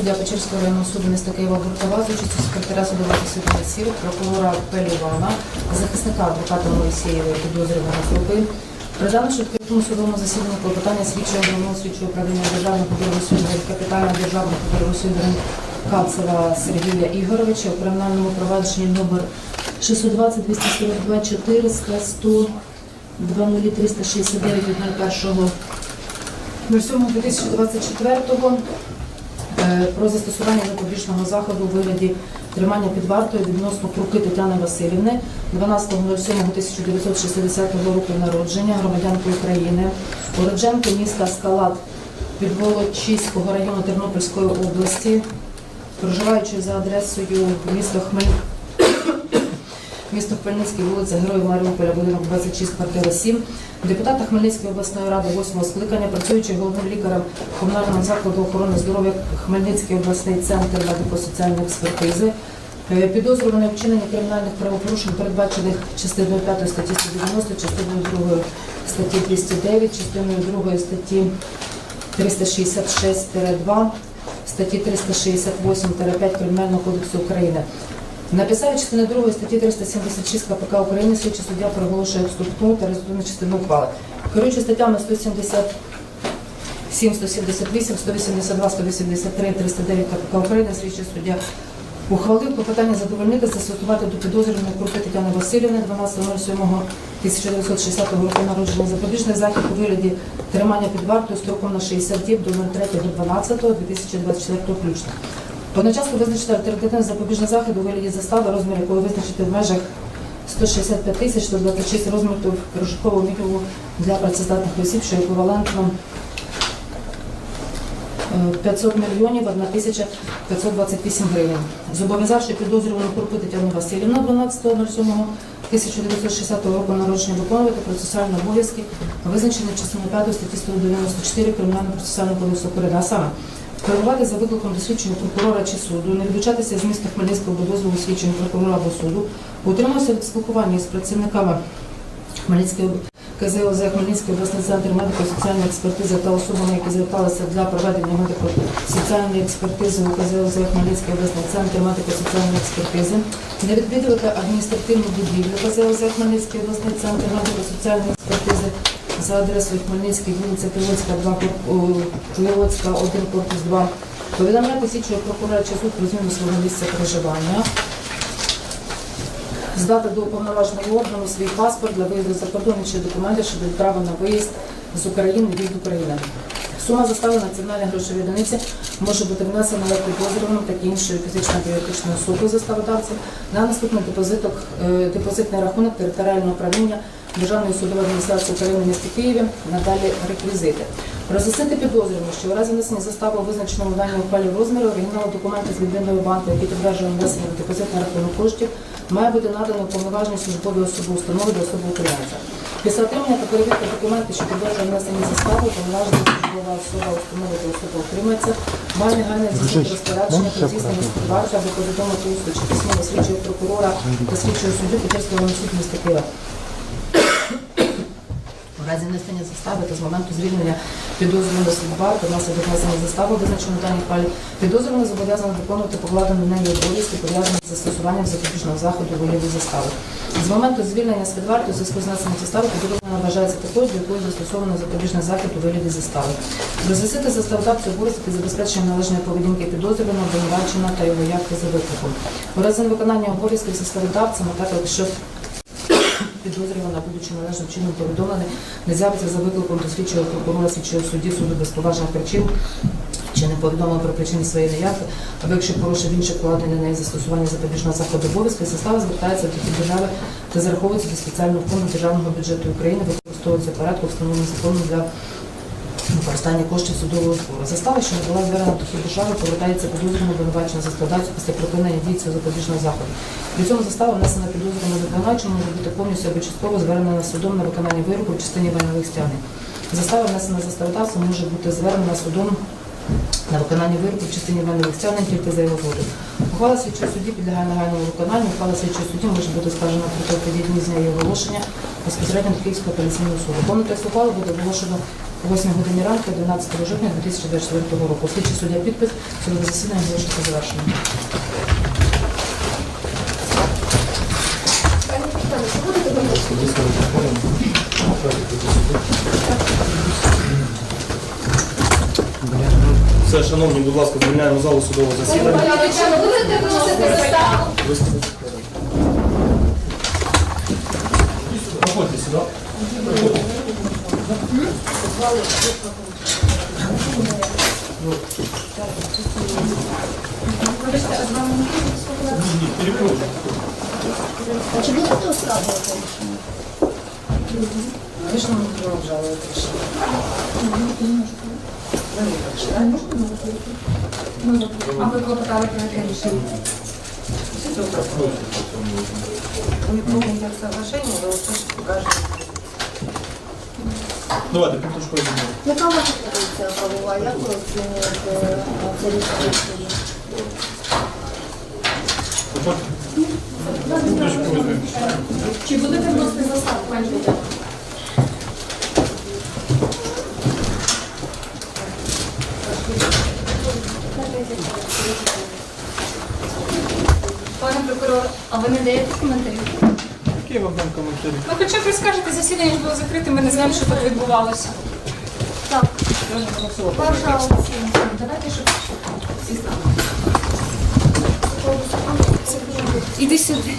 суддя Печерського районного суду міста Києва Буркова з участю секретаря судового судового сіл, прокурора Пелівана, захисника адвоката і підозрюваного групи, в відкритому судовому засіданні клопотання слідчого головного слідчого управління Державного бюро розслідувань капітана Державного бюро розслідувань Капцева Сергія Ігоровича у кримінальному провадженні номер 620 242 400 100 20369 від 01 07.2024 е, про застосування запобіжного заходу у вигляді тримання під вартою відносно Круки Тетяни Васильівни 12.07.1960 року народження, громадянки України, уродженки міста Скалат Підволочиського району Тернопільської області, проживаючи за адресою міста Хмель... Місто Хмельницький, вулиця Героїв Маріуполя, будинок 26, квартира 7. Депутата Хмельницької обласної ради 8 скликання, працюючи головним лікарем комунального закладу охорони здоров'я Хмельницький обласний центр медико-соціальної експертизи. Е, Підозрюваний у вчиненні кримінальних правопорушень, передбачених частиною 5 статті 190, частиною 2 статті 209, частиною 2 статті 366-2, статті 368-5 Кримінального кодексу України. На підставі частини 2 статті 376 КПК України слідчий суддя проголошує вступну та результативну частину ухвали. Керуючи статтями 177, 178, 182, 183, 309 КПК України, слідчий суддя ухвалив клопотання задовольнити застосувати до підозрюваної Крупи Тетяни Васильівни 12.07.1960 року народження запобіжний захід у вигляді тримання під вартою строком на 60 діб до 03 до 12.2024 включно. Одночасно визначити альтернативний запобіжний захід у вигляді застави, розмір якої визначити в межах 165 тисяч 126 розмірів прожиткового мінімуму для працездатних осіб, що еквівалентно е, 500 мільйонів 1 тисяча 528 гривень. Зобов'язавши підозрювану Курпу Тетяну Васильівну 12.07.1960 року народження виконувати процесуальні обов'язки, визначені частиною 5 статті 194 Кримінального процесуального кодексу України, а саме Керувати за викликом до слідчого прокурора чи суду, не відлучатися з міста Хмельницького до дозволу слідчого прокурора або суду, утримався від спілкування з працівниками Хмельницької КЗОЗ Хмельницький обласний центр медико-соціальної експертизи та особами, які зверталися для проведення медико-соціальної експертизи у КЗОЗ Хмельницький обласний центр медико-соціальної експертизи, не відвідувати адміністративну будівлю КЗОЗ Хмельницький обласний центр медико-соціальної за адресою Хмельницький, вулиця Пілоцька, 2, Пілоцька, 1, корпус 2, повідомляти слідчого прокурора чи суд про зміну свого місця проживання, здати до уповноваженого органу свій паспорт для виїзду за кордон чи документи щодо права на виїзд з України від України. Сума застави національної грошової одиниці може бути внесена як підозрюваним, так і іншою юридичною особою заставодавцем на наступний депозиток, е, депозитний рахунок територіального управління Державної судової адміністрації України в місті Києві, надалі реквізити. Роз'яснити підозрюваного, що у разі внесення застави у визначеному в даній ухвалі розміру оригіналу документу з відповідного банку, який підтверджує внесення в депозитний рахунок коштів, має бути надано уповноваженій службовій особи установи до особи українця. Після отримання та перевірки документів, що підтверджує внесення застави, уповноважена службова особа установи до особи утримується, має негайне здійснити розпорядження про здійснення співварки або повідомити усно чи письмово слідчого прокурора та слідчого суддю Печерського суду міста Києва. У разі внесення застави та з моменту звільнення підозрюваного слідбарки внаслідок внесення застави, визначено даній файлі, підозрюваний зобов'язаний виконувати покладені неї обов'язки, пов'язані з застосуванням запобіжного заходу вигляді застави. З моменту звільнення з підварти у зв'язку з внесенням застави підозрювана вважається такою, до якої застосовано запобіжний захід у вигляді застави. Роз'яснити заставодавцю обов'язки забезпечення належної поведінки підозрюваного, обвинуваченого та його явки за викликом. У разі невиконання обов'язків заставодавцем, а також якщо підозрювана, будучи належним чином повідомлений, не з'явиться за викликом до слідчого прокурора, слідчого судді, суду без поважних причин, чи не повідомив про причини своєї неявки, або якщо порушив інше вкладені на неї застосування запобіжного заходу обов'язки, состава звертається до держави та зараховується до спеціального фонду державного бюджету України, використовується порядку, встановлений законом для використання коштів судового збору. Застава, що не була звернена до суду держави, повертається підозрюваному обвинувачення за складацію після припинення дії цього запобіжного заходу. При цьому застава внесена підозрюваному обвинуваченому може бути повністю або частково звернена судом на виконання вироку в частині майнових стягнень. Застава внесена заставодавцем може бути звернена судом на виконання вироку в частині майнових стягнень тільки за його згодою. Ухвала слідчого судді підлягає нагальному виконанню. Ухвала слідчого судді може бути скажена проти підійдні з оголошення безпосередньо до Київського апеляційного суду. Повний текст ухвали буде оголошено о 8 годині ранку 11 жовтня 2024 року. Слідчий суддя підпис судове засідання оголошується завершеним. Все, шановні, будь ласка, звільняємо залу судового засідання. будете виносити заставу? Проходьте сюди. А чи будете оскаржувати? Звісно, ми будемо обжалувати рішення. А ви клопотали про яке рішення? Вы помните соглашение, вы услышите, покажете. Давайте, Петушко, йдемо. Яка ваша позиція правова? Як ви оцінюєте е, це рішення суду? Проходьте. Чи будете вносити заставу, пані Тетяна? Пане прокурор, а ви не даєте коментарі? Які вам дам коментарі? Ну, хоча б ви скажете, засідання ж було закрите, ми не знаємо, що тут відбувалося. Так, перша оцінка. Давайте, щоб всі знали. Іди сюди.